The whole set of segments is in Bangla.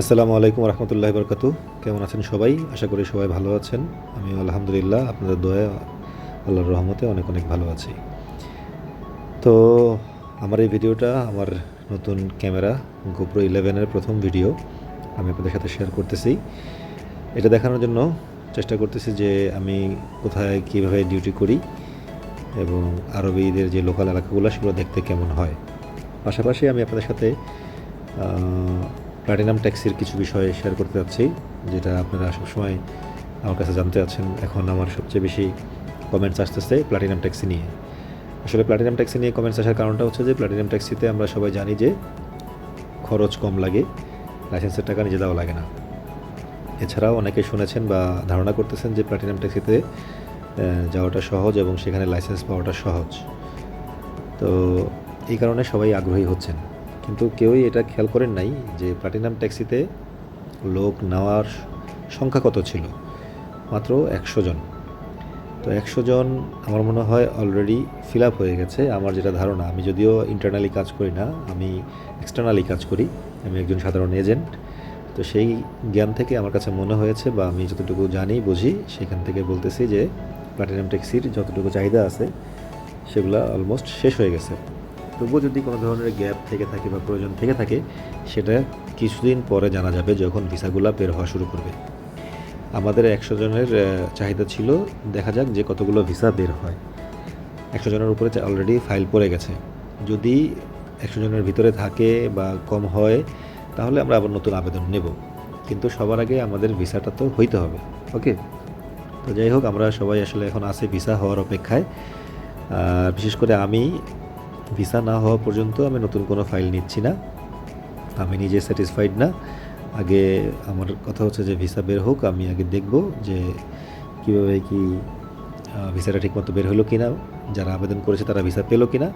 আসসালামু আলাইকুম রহমতুল্লাহ বরকাত কেমন আছেন সবাই? আশা করি সবাই ভালো আছেন। আমি আলহামদুলিল্লাহ, আপনাদের দয়া আল্লাহর রহমতে অনেক অনেক ভালো আছি। তো আমার এই ভিডিওটা আমার নতুন ক্যামেরা গোপ্রো ইলেভেনের প্রথম ভিডিও আমি আপনাদের সাথে শেয়ার করতেছি। এটা দেখানোর জন্য চেষ্টা করতেছি যে আমি কোথায় কীভাবে ডিউটি করি এবং আরবিদের যে লোকাল এলাকাগুলো, সেগুলো দেখতে কেমন হয়। পাশাপাশি আমি আপনাদের সাথে প্লাটিনাম ট্যাক্সির কিছু বিষয় শেয়ার করতে যাচ্ছি, যেটা আপনারা সবসময় আমার কাছে জানতে আছেন। এখন আমার সবচেয়ে বেশি কমেন্টস আসতেছে প্ল্যাটিনাম ট্যাক্সি নিয়ে। আসলে প্ল্যাটিনাম ট্যাক্সি নিয়ে কমেন্টস আসার কারণটা হচ্ছে যে, প্লাটিনাম ট্যাক্সিতে আমরা সবাই জানি যে, খরচ কম লাগে লাইসেন্সের টাকা নিজে দেওয়া লাগে না। এছাড়াও অনেকে শুনেছেন বা ধারণা করতেছেন যে, প্লাটিনাম ট্যাক্সিতে যাওয়াটা সহজ এবং সেখানে লাইসেন্স পাওয়াটা সহজ। তো এই কারণে সবাই আগ্রহী হচ্ছেন। কিন্তু কেউই এটা খেয়াল করেন নাই যে প্লাটিনাম ট্যাক্সিতে লোক নেওয়ার সংখ্যা কত ছিল? মাত্র একশো জন। তো একশো জন আমার মনে হয় অলরেডি ফিল আপ হয়ে গেছে। আমার যেটা ধারণা, আমি যদিও ইন্টারনালি কাজ করি না, আমি এক্সটার্নালি কাজ করি, আমি একজন সাধারণ এজেন্ট তো সেই জ্ঞান থেকে আমার কাছে মনে হয়েছে বা আমি যতটুকু জানি, বুঝি, সেখান থেকে বলতেছি যে প্লাটিনাম ট্যাক্সির যতটুকু চাহিদা আছে, সেগুলো অলমোস্ট শেষ হয়ে গেছে। তবুও যদি কোনো ধরনের গ্যাপ থেকে থাকে বা প্রয়োজন থেকে থাকে, সেটা কিছুদিন পরে জানা যাবে যখন ভিসাগুলো বের হওয়া শুরু করবে। আমাদের একশো জনের চাহিদা ছিল, দেখা যাক যে কতগুলো ভিসা বের হয়। একশো জনের উপরে অলরেডি ফাইল পড়ে গেছে। যদি একশো জনের ভিতরে থাকে বা কম হয়, তাহলে আমরা আবার নতুন আবেদন নেব। কিন্তু সবার আগে আমাদের ভিসাটা তো হইতে হবে, ওকে? তো যাই হোক, আমরা সবাই আসলে এখন আছে ভিসা হওয়ার অপেক্ষায়। বিশেষ করে আমি ভিসা না হওয়া পর্যন্ত আমি নতুন কোনো ফাইল নিচ্ছি না। আমি নিজে স্যাটিসফাইড না। আগে আমার কথা হচ্ছে যে ভিসা বের হোক, আমি আগে দেখব যে কীভাবে কি ভিসাটা ঠিকমতো বের হলো কি না যারা আবেদন করেছে তারা ভিসা পেল কি না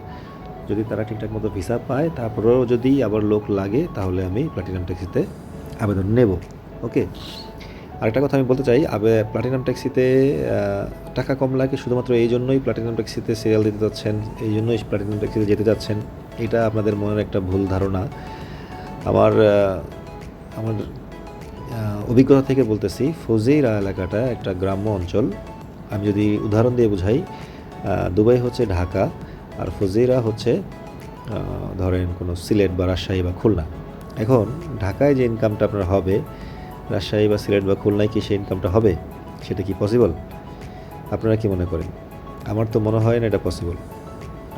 যদি তারা ঠিকঠাক মতো ভিসা পায়, তারপরেও যদি আবার লোক লাগে, তাহলে আমি প্লাটিনাম ট্যাক্সিতে আবেদন নেব। ওকে আরেকটা কথা আমি বলতে চাই, আবে প্লাটিনাম ট্যাক্সিতে টাকা কম লাগে শুধুমাত্র এই জন্যই প্লাটিনাম ট্যাক্সিতে সিরিয়াল দিতে যাচ্ছেন, এই জন্যই প্লাটিনাম ট্যাক্সিতে যেতে যাচ্ছেন, এটা আপনাদের মনের একটা ভুল ধারণা। আমার আমার অভিজ্ঞতা থেকে বলতেছি ফজেইরা এলাকাটা একটা গ্রাম্য অঞ্চল। আমি যদি উদাহরণ দিয়ে বুঝাই দুবাই হচ্ছে ঢাকা, আর ফজেইরা হচ্ছে ধরেন কোনো সিলেট বা রাজশাহী বা খুলনা। এখন ঢাকায় যে ইনকামটা আপনার হবে রাজশাহী বা সিলেট বা খুলনায় কি সেই ইনকামটা হবে? সেটা কি পসিবল আপনারা কি মনে করেন? আমার তো মনে হয় না এটা পসিবল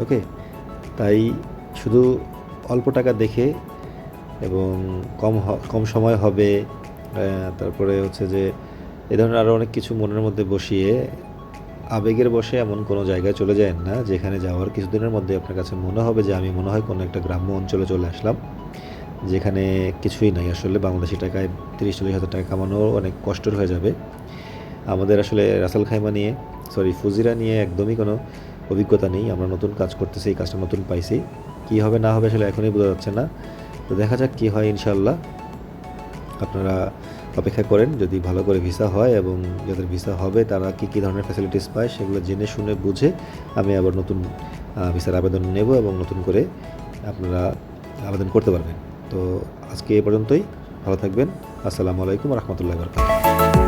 ওকে তাই শুধু অল্প টাকা দেখে এবং কম কম সময় হবে তারপরে হচ্ছে যে এ ধরনের আরও অনেক কিছু মনের মধ্যে বসিয়ে আবেগের বসে এমন কোনো জায়গায় চলে যায় না, যেখানে যাওয়ার কিছুদিনের মধ্যে আপনার কাছে মনে হবে যে আমি মনে হয় কোনো একটা গ্রাম্য অঞ্চলে চলে আসলাম। যেখানে কিছুই নাই আসলে বাংলাদেশি টাকায় তিরিশ, চল্লিশ হাজার টাকা কামানো অনেক কষ্টের হয়ে যাবে। আমাদের আসলে রাসেল খাইমা নিয়ে সরি ফুজিরা নিয়ে একদমই কোনো অভিজ্ঞতা নেই। আমরা নতুন কাজ করতেছি, এই কাজটা নতুন পাইছি। কী হবে, না হবে আসলে এখনই বোঝা যাচ্ছে না। তো দেখা যাক কী হয় ইনশাল্লাহ আপনারা অপেক্ষা করেন, যদি ভালো করে ভিসা হয় এবং যাদের ভিসা হবে, তারা কী কী ধরনের ফ্যাসিলিটিস পায় সেগুলো জেনে শুনে বুঝে আমি আবার নতুন ভিসার আবেদন নেব এবং নতুন করে আপনারা আবেদন করতে পারবেন। তো আজকে এ পর্যন্তই ভালো থাকবেন। আসসালামু আলাইকুম রহমতুল্লাহ বরকাত